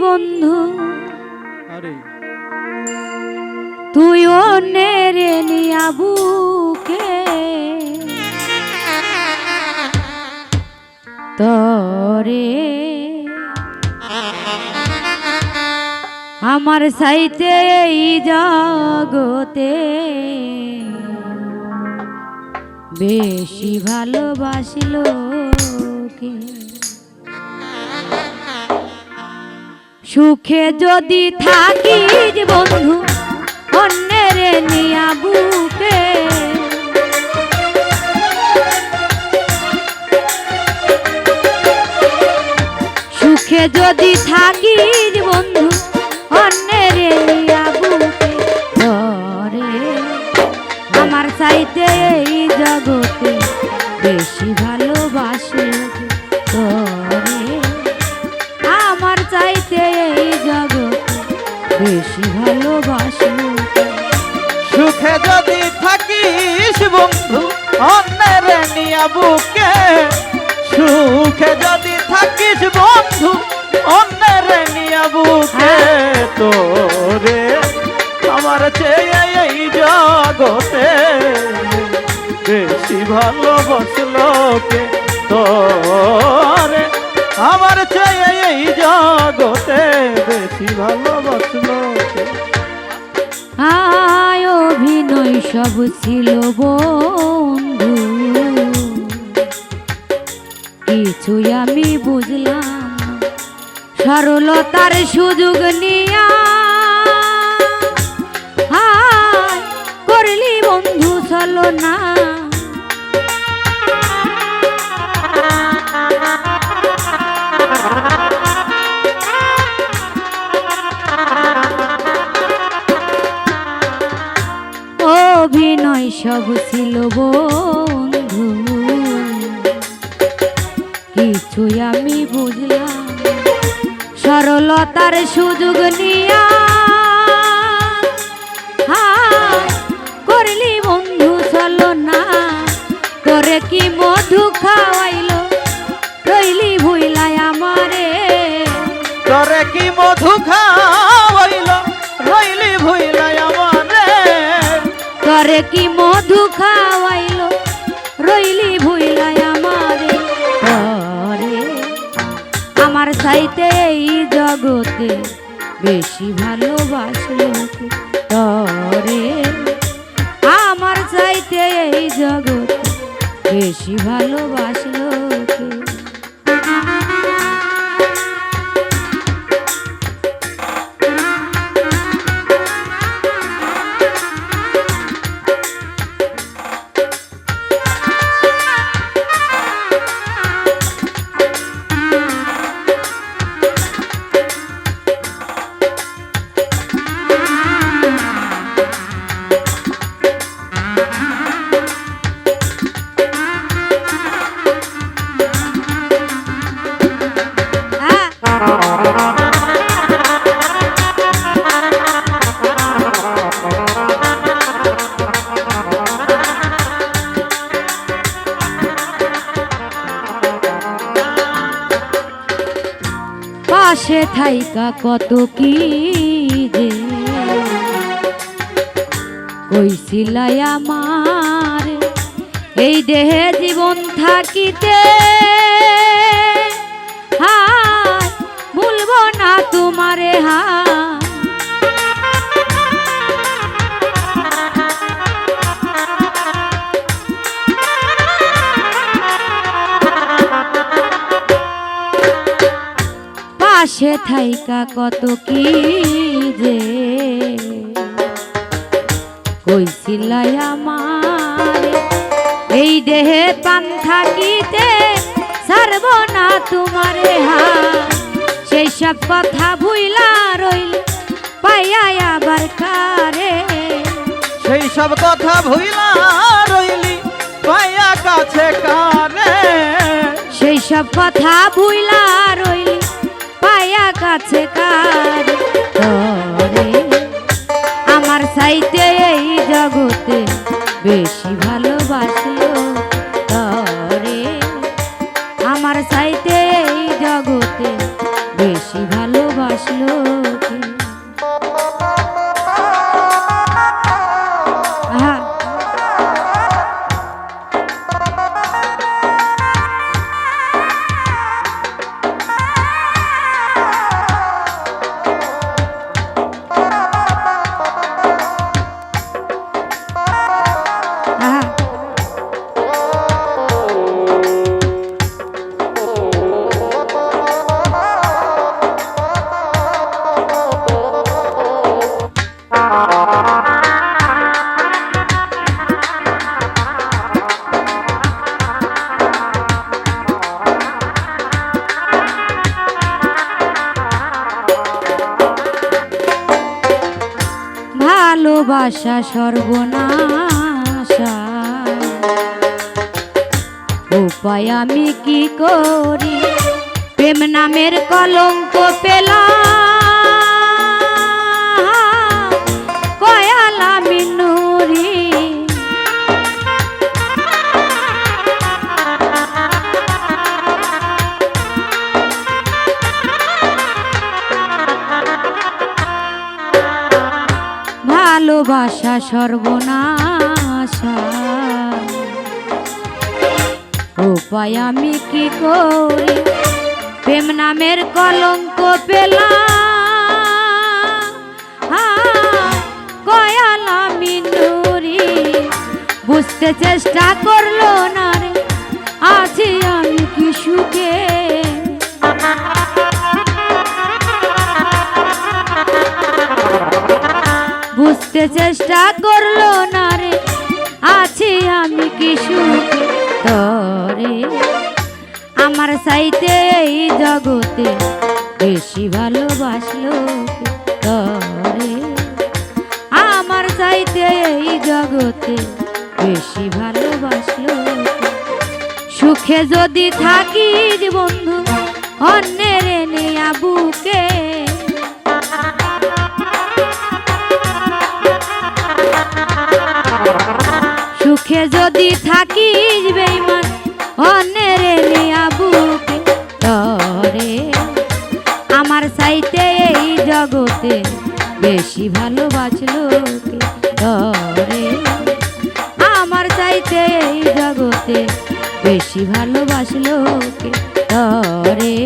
বন্ধু। তুই অন্যের নিয়া বুকে। তরে। আমার সাইতে এই জগতে বেশি ভালোবাসিল কে? সুখে যদি থাকিস বন্ধু, অন্যের নিয়া বুকে। সুখে যদি থাকিস বন্ধু, অন্যের নিয়া বুকে। ধরে আমার চাইতে এই জগতে বেশি ভালোবাসে বেশি ভালোবাসে। সুখে যদি থাকিস বন্ধু, অন্যের নিয়া বুকে। সুখে যদি থাকিস বন্ধু, অন্যের নিয়া বুকে। তোরে আমার চেয়ে এই জগতে বেশি ভালোবাসলো কে? তোরে আমার চেয়ে এই জগতে বেশি ভালোবাসলো আয় অভিনয় সব ছিল বন্ধু। কিছুই আমি বুঝলাম। সরলতার সুযোগ নিয়া। করলি বন্ধু চলো না। সব ছিল বন্ধু। কিছুই আমি বুঝলাম, সরলতার সুযোগ নিয়া করলি বন্ধু চলো না করে কি মধু খাওয়াইলো? রইলি ভুইলাই আমারে। তরে কি মধু খাওয়াইল? এই জগতে বেশি ভালোবাসলো? তরে আমার চাইতে এই জগতে বেশি ভালোবাসলো পাশে থাইকা কত কি যে? কইছিলাই আমার? এই দেহে জীবন থাকিতে। হায় পাশে থাইকা কত কি যে। কইছিলাই আমার? এই দেহে পান থাকিতে সারব না তোমারে হা সেই সব কথা ভুইলা রইল পাইয়া আবার কারে। সেই সব কথা ভুইলা রইলি পায়া কাছে কারে। সেই সব কথা ভুইলা রইল কাছে কারে আমার সাইতে এই জগতে বেশি ভালোবাসলো তরে আমার সাইতে এই জগতে বেশি ভালোবাসলো ভালোবাসা সর্বনাশা। উপায় আমি কি করি? প্রেম নামের কলঙ্ক পেলাম। ভালোবাসা সর্বনাশা। উপায় আমি কি করি? প্রেম নামের কলঙ্ক পেলাম। বুঝতে চেষ্টা করল না রে। আছি আমি কি সুখে? বুঝতে চেষ্টা করল না রে। আছি আমি কি তরে আমার সাইতে এই জগতে বেশি ভালোবাসলো? তরে আমার সাইতে এই জগতে বেশি ভালোবাসলো। সুখে যদি থাকিস বন্ধু, অন্যের নেয়া বুকে যদি থাকিস বেইমান অন্যের নিয়া বুকে তরে। আমার সাইতে এই জগতে বেশি ভালোবাসলো তরে। আমার চাইতে এই জগতে বেশি ভালোবাসলো তরে।